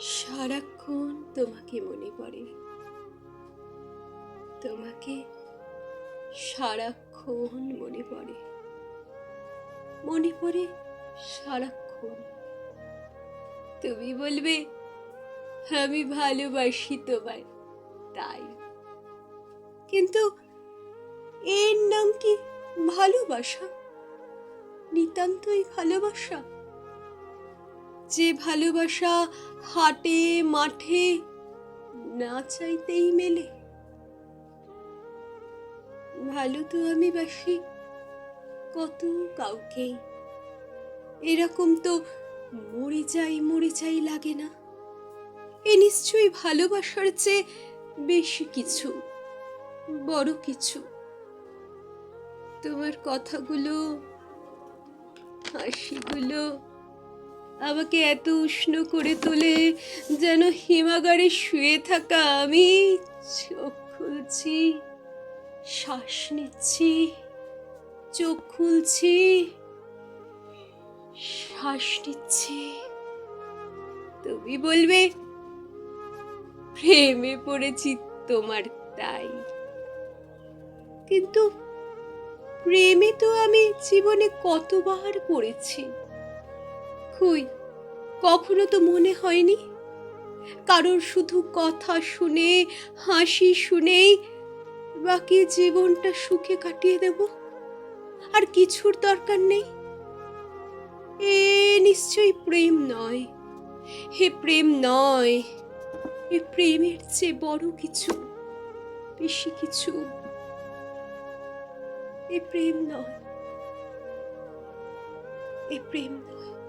সারাক্ষণ তোমাকে মনে পড়ে। তোমাকে সারাক্ষণ মনে পড়ে। মনে পড়ে সারাক্ষণ। তুমি বলবে, আমি ভালোবাসি তোমায়। তাই। কিন্তু এর নাম কি ভালোবাসা? নিতান্তই ভালোবাসা? যে ভালোবাসা হাটে, মাঠে না চাইতেই মেলে। ভালো তো আমি বাসি, কত কাউকেই এরকম তো মরে যাই মরে যাই লাগে না। এ নিশ্চয়ই ভালোবাসার চেয়ে বেশি কিছু, বড় কিছু। তোমার কথাগুলো, হাসিগুলো আমাকে এত উষ্ণ করে তোলে যেন হিমাগারে শুয়ে থাকা আমি চোখ খুলছি, শ্বাস নিচ্ছি, চোখ খুলছি, শ্বাস নিচ্ছি। তুমি বলবে, প্রেমে পড়েছি তোমার তাই। কিন্তু প্রেমে তো আমি জীবনে কতবার পড়েছি। কই? কখনো তো মনে হয়নি। কারোর শুধু কথা শুনে, হাসি শুনেই বাকি জীবনটা সুখে কাটিয়ে দেব। আর কিছুর দরকার নেই। এ নিশ্চয়ই প্রেম নয়। হে প্রেম নয়। এ প্রেমের চেয়ে বড় কিছু, বেশি কিছু এ প্রেম নয়। এ প্রেম নয়।